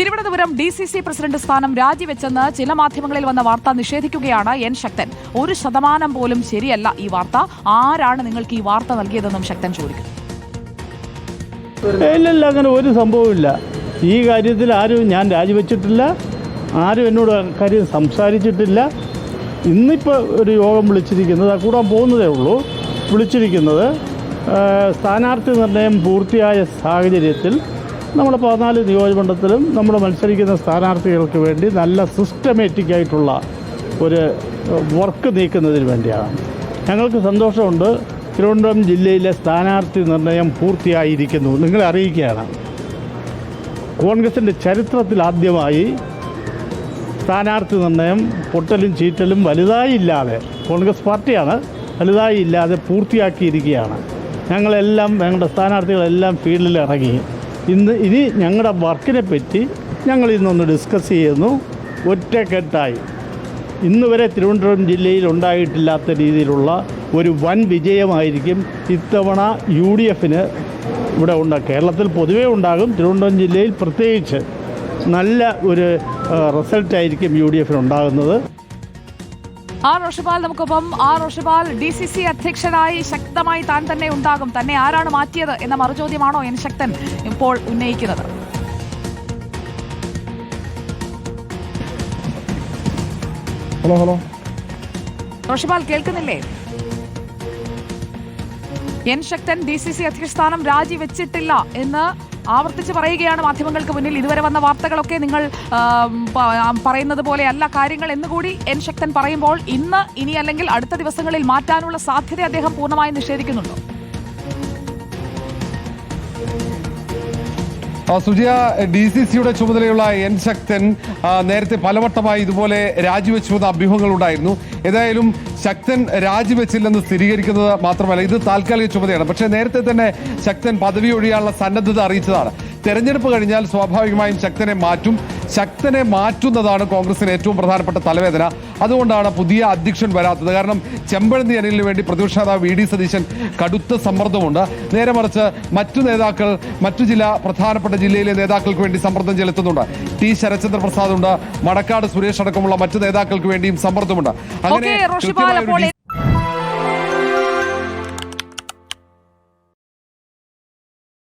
Thiruvananthapuram D C C president സ്ഥാനം രാജിവെച്ചെന്ന് ചില മാധ്യമങ്ങളിൽ വന്ന വാർത്ത നിഷേധിക്കുകയാണ് എൻ ശക്തൻ. ഒരു ശതമാനം പോലും ശരിയല്ല ഈ വാർത്ത. ആരാണ് നിങ്ങൾക്ക് ഈ വാർത്ത നൽകിയതെന്നും ശക്തൻ ചോദിക്കുന്നു. ഇല്ലല്ല അങ്ങനെ ഒരു സംഭവമില്ല ഈ കാര്യത്തിൽ ആരും ഞാൻ രാജിവെച്ചിട്ടില്ല. ആരും എന്നോട് കാര്യം സംസാരിച്ചിട്ടില്ല. ഇന്നിപ്പോൾ ഒരു യോഗം വിളിച്ചിരിക്കുന്നത് കൂടാൻ പോകുന്നതേ ഉള്ളൂ. വിളിച്ചിരിക്കുന്നത് സ്ഥാനാർത്ഥി നിർണയം പൂർത്തിയായ സാഹചര്യത്തിൽ നമ്മുടെ പതിനാല് നിയോജകമണ്ഡലത്തിലും നമ്മൾ മത്സരിക്കുന്ന സ്ഥാനാർത്ഥികൾക്ക് വേണ്ടി നല്ല സിസ്റ്റമാറ്റിക് ആയിട്ടുള്ള ഒരു വർക്ക് നീക്കുന്നതിന് വേണ്ടിയാണ്. ഞങ്ങൾക്ക് സന്തോഷമുണ്ട്. തിരുവനന്തപുരം ജില്ലയിലെ സ്ഥാനാർത്ഥി നിർണയം പൂർത്തിയായിരിക്കുന്നു. നിങ്ങളെ അറിയിക്കുകയാണ്. കോൺഗ്രസിന്റെ ചരിത്രത്തിൽ ആദ്യമായി സ്ഥാനാർത്ഥി നിർണയം പൊട്ടലും ചീറ്റലും വലുതായി ഇല്ലാതെ കോൺഗ്രസ് പാർട്ടിയാണ് വലുതായി ഇല്ലാതെ പൂർത്തിയാക്കിയിരിക്കുകയാണ്. ഞങ്ങളെല്ലാം ഞങ്ങളുടെ സ്ഥാനാർത്ഥികളെല്ലാം ഫീൽഡിൽ ഇറങ്ങി. ഇന്ന് ഇനി ഞങ്ങളുടെ വർക്കിനെ പറ്റി ഞങ്ങൾ ഇന്നൊന്ന് ഡിസ്കസ് ചെയ്യുന്നു. ഒറ്റക്കെട്ടായി. ഇന്ന് വരെ തിരുവനന്തപുരം ജില്ലയിൽ ഉണ്ടായിട്ടില്ലാത്ത രീതിയിലുള്ള ഒരു വൻ വിജയമായിരിക്കും ഇത്തവണ യു ഡി എഫിന് ഇവിടെ ഉണ്ട് കേരളത്തിൽ പൊതുവേ ഉണ്ടാകും. തിരുവനന്തപുരം ജില്ലയിൽ പ്രത്യേകിച്ച് നല്ല ഒരു റിസൾട്ടായിരിക്കും യു ഡി എഫിന് ഉണ്ടാകുന്നത്. ആർ റോഷപാൽ നമുക്കൊപ്പം. R Roshapal D C C അധ്യക്ഷനായി ശക്തമായി താൻ തന്നെ ഉണ്ടാകും. തന്നെ ആരാണ് മാറ്റിയത് എന്ന മറുചോദ്യമാണോ എൻ ശക്തൻ ഇപ്പോൾ ഉന്നയിക്കുന്നത്. Hello hello. റോഷപാൽ കേൾക്കുന്നില്ലേ? N Sakthan D C C അധ്യക്ഷ സ്ഥാനം രാജിവെച്ചിട്ടില്ല എന്ന് ആവർത്തിച്ച് പറയുകയാണ് മാധ്യമങ്ങൾക്ക് മുന്നിൽ. ഇതുവരെ വന്ന വാർത്തകളൊക്കെ നിങ്ങൾ പറയുന്നത് പോലെയല്ല കാര്യങ്ങൾ എന്നുകൂടി എൻ ശക്തൻ പറയുമ്പോൾ ഇന്ന് ഇനി അല്ലെങ്കിൽ അടുത്ത ദിവസങ്ങളിൽ മാറ്റാനുള്ള സാധ്യത അദ്ദേഹം പൂർണമായും നിഷേധിക്കുന്നുണ്ടോ? സുജയ ഡി സി സിയുടെ ചുമതലയുള്ള എൻ ശക്തൻ നേരത്തെ പലവട്ടമായി ഇതുപോലെ രാജിവെച്ചുവെന്ന അഭ്യൂഹങ്ങൾ ഉണ്ടായിരുന്നു. ഏതായാലും ശക്തൻ രാജിവെച്ചില്ലെന്ന് സ്ഥിരീകരിക്കുന്നത് മാത്രമല്ല ഇത് താൽക്കാലിക ചുമതലയാണ്. പക്ഷേ നേരത്തെ തന്നെ ശക്തൻ പദവി ഒഴിയാനുള്ള സന്നദ്ധത അറിയിച്ചതാണ്. തെരഞ്ഞെടുപ്പ് കഴിഞ്ഞാൽ സ്വാഭാവികമായും ശക്തനെ മാറ്റും. ശക്തനെ മാറ്റുന്നതാണ് കോൺഗ്രസിന് ഏറ്റവും പ്രധാനപ്പെട്ട തലവേദന. അതുകൊണ്ടാണ് പുതിയ അധ്യക്ഷൻ വരാത്തത്. കാരണം ചെമ്പഴന്തി അനിലിന് വേണ്ടി പ്രതിപക്ഷ നേതാവ് വി ഡി സതീശൻ കടുത്ത സമ്മർദ്ദമുണ്ട്. നേരെ മറിച്ച് മറ്റു നേതാക്കൾ മറ്റു ചില പ്രധാനപ്പെട്ട ജില്ലയിലെ നേതാക്കൾക്ക് വേണ്ടി സമ്മർദ്ദം ചെലുത്തുന്നുണ്ട്. ടി ശരത്ചന്ദ്ര പ്രസാദ് ഉണ്ട്. മടക്കാട് സുരേഷ് അടക്കമുള്ള മറ്റു നേതാക്കൾക്ക് വേണ്ടിയും സമ്മർദ്ദമുണ്ട്. ഓക്കെ